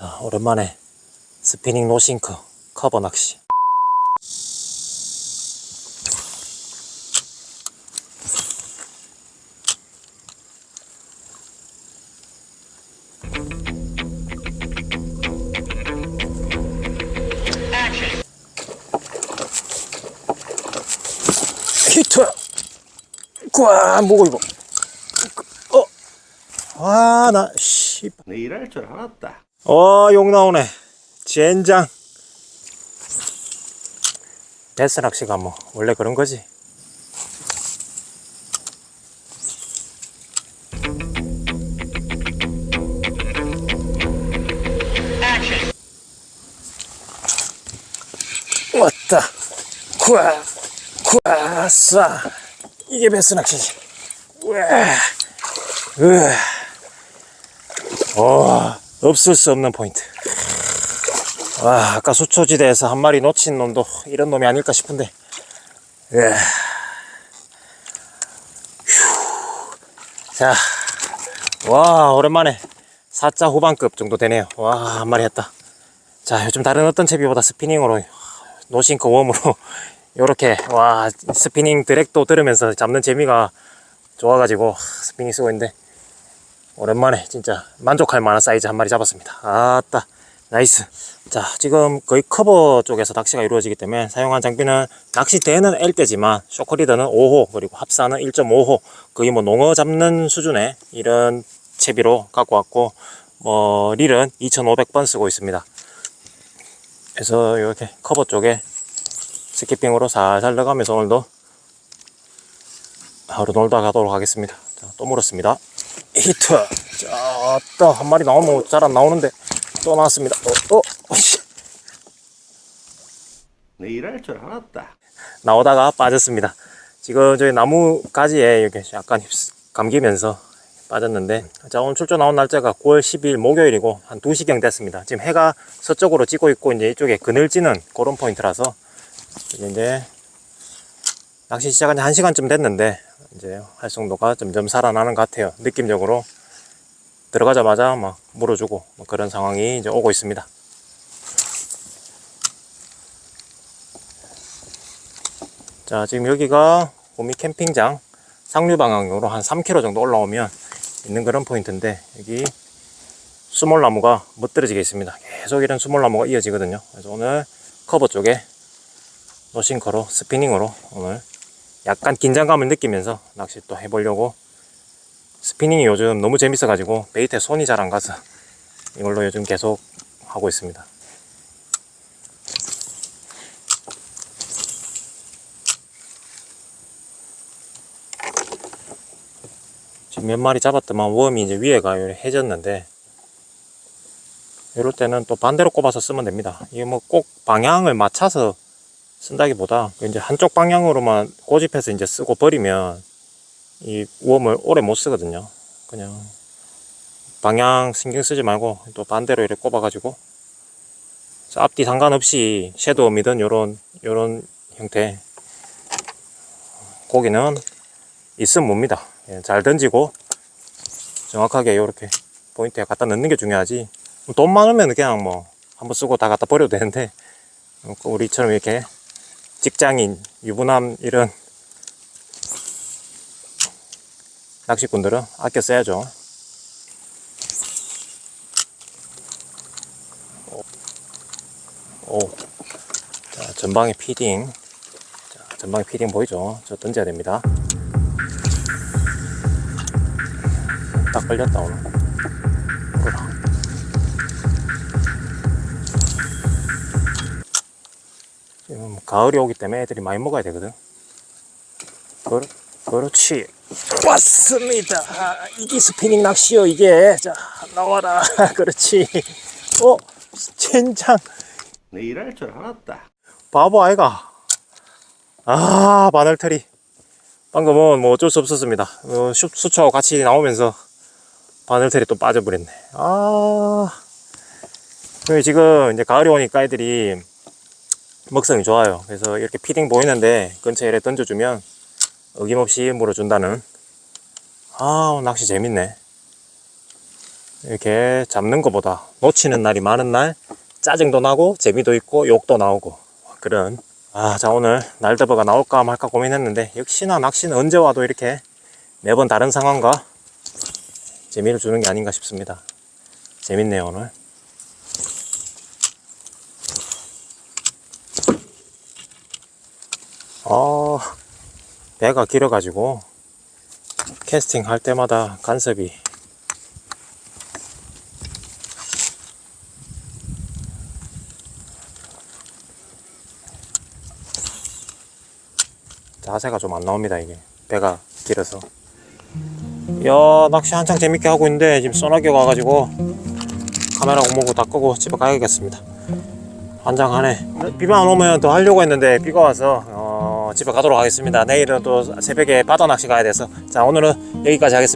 자, 오랜만에 스피닝 노싱크 커버 낚시. 히트! 꽉 뭐고 이거? 어? 아, 나 씨. 내 일할 줄 알았다. 어, 욕 나오네. 젠장. 베스 낚시가 뭐 원래 그런 거지. 왔다. 쿠아, 쿠아, 쏴. 이게 베스 낚시지. 우와, 우와. 어, 없을 수 없는 포인트. 와, 아까 수초지대에서 한 마리 놓친 놈도 이런 놈이 아닐까 싶은데. 예. 휴. 자, 와, 오랜만에 4자 후반급 정도 되네요. 와, 한 마리 했다. 자, 요즘 다른 어떤 채비보다 스피닝으로, 노싱크 웜으로, 요렇게, 와, 스피닝 드랙도 들으면서 잡는 재미가 좋아가지고, 스피닝 쓰고 있는데, 오랜만에 진짜 만족할 만한 사이즈 한 마리 잡았습니다. 아따 나이스. 자 지금 거의 커버 쪽에서 낚시가 이루어지기 때문에 사용한 장비는 낚시대는 L대지만 쇼크리더는 5호 그리고 합사는 1.5호 거의 뭐 농어 잡는 수준의 이런 채비로 갖고 왔고 뭐 릴은 2500번 쓰고 있습니다. 그래서 이렇게 커버 쪽에 스키핑으로 살살 넣어가면서 오늘도 하루 놀다 가도록 하겠습니다. 자, 또 물었습니다. 히트. 자, 또한 마리 나오면 잘 안 나오는데 또 나왔습니다. 어, 어, 어씨. 내 일할 줄 알았다. 나오다가 빠졌습니다. 지금 저희 나무 가지에 이렇게 약간 감기면서 빠졌는데 자 오늘 출조 나온 날짜가 9월 10일 목요일이고 한 2시경 됐습니다. 지금 해가 서쪽으로 지고 있고 이제 이쪽에 그늘지는 그런 포인트라서 이제 낚시 시작한 지 1시간쯤 됐는데 이제 활성도가 점점 살아나는 것 같아요. 느낌적으로 들어가자마자 막 물어주고 뭐 그런 상황이 이제 오고 있습니다. 자, 지금 여기가 보미 캠핑장 상류 방향으로 한 3km 정도 올라오면 있는 그런 포인트인데 여기 수몰나무가 멋들어지게 있습니다. 계속 이런 수몰나무가 이어지거든요. 그래서 오늘 커버 쪽에 노싱커로 스피닝으로 오늘 약간 긴장감을 느끼면서 낚시 또 해보려고 스피닝이 요즘 너무 재밌어 가지고 베이트에 손이 잘 안 가서 이걸로 요즘 계속 하고 있습니다. 지금 몇 마리 잡았더만 웜이 이제 위에가 해졌는데 이럴 때는 또 반대로 꼽아서 쓰면 됩니다. 이게 뭐 꼭 방향을 맞춰서 쓴다기보다 이제 한쪽 방향으로만 고집해서 이제 쓰고 버리면 이 웜을 오래 못 쓰거든요. 그냥 방향 신경 쓰지 말고 또 반대로 이렇게 꼽아가지고 앞뒤 상관없이 섀도우 미든 요런 요런 형태 고기는 있으면 뭡니다. 예, 잘 던지고 정확하게 이렇게 포인트에 갖다 넣는 게 중요하지. 돈 많으면 그냥 뭐 한번 쓰고 다 갖다 버려도 되는데 어, 우리처럼 이렇게 직장인, 유부남 이런 낚시꾼들은 아껴 써야죠. 오, 자 전방에 피딩, 자 전방에 피딩 보이죠? 저 던져야 됩니다. 딱 걸렸다 오늘. 지금 가을이 오기 때문에 애들이 많이 먹어야 되거든. 그렇, 그렇지. 왔습니다. 아, 이게 스피닝 낚시요, 이게. 자, 나와라. 그렇지. 어, 젠장. 내 일할 줄 알았다. 바보 아이가. 아, 바늘털이. 방금은 뭐 어쩔 수 없었습니다. 어, 수, 수초 같이 나오면서 바늘털이 또 빠져버렸네. 아. 지금 이제 가을이 오니까 애들이 먹성이 좋아요. 그래서 이렇게 피딩 보이는데 근처에 이렇게 던져주면 어김없이 물어준다는. 아, 낚시 재밌네. 이렇게 잡는 것보다 놓치는 날이 많은 날 짜증도 나고 재미도 있고 욕도 나오고 그런 아 자 오늘 날더버가 나올까 말까 고민했는데 역시나 낚시는 언제 와도 이렇게 매번 다른 상황과 재미를 주는 게 아닌가 싶습니다 재밌네요 오늘 어 배가 길어가지고 캐스팅 할 때마다 간섭이. 자세가 좀 안 나옵니다 이게. 배가 길어서. 야 낚시 한창 재밌게 하고 있는데 지금 소나기 와가지고 카메라 공모고 다 끄고 집에 가야겠습니다. 환장하네. 비만 안 오면 더 하려고 했는데 비가 와서 어, 집에 가도록 하겠습니다. 내일은 또 새벽에 바다 낚시 가야 돼서. 자 오늘은 여기까지 하겠습니다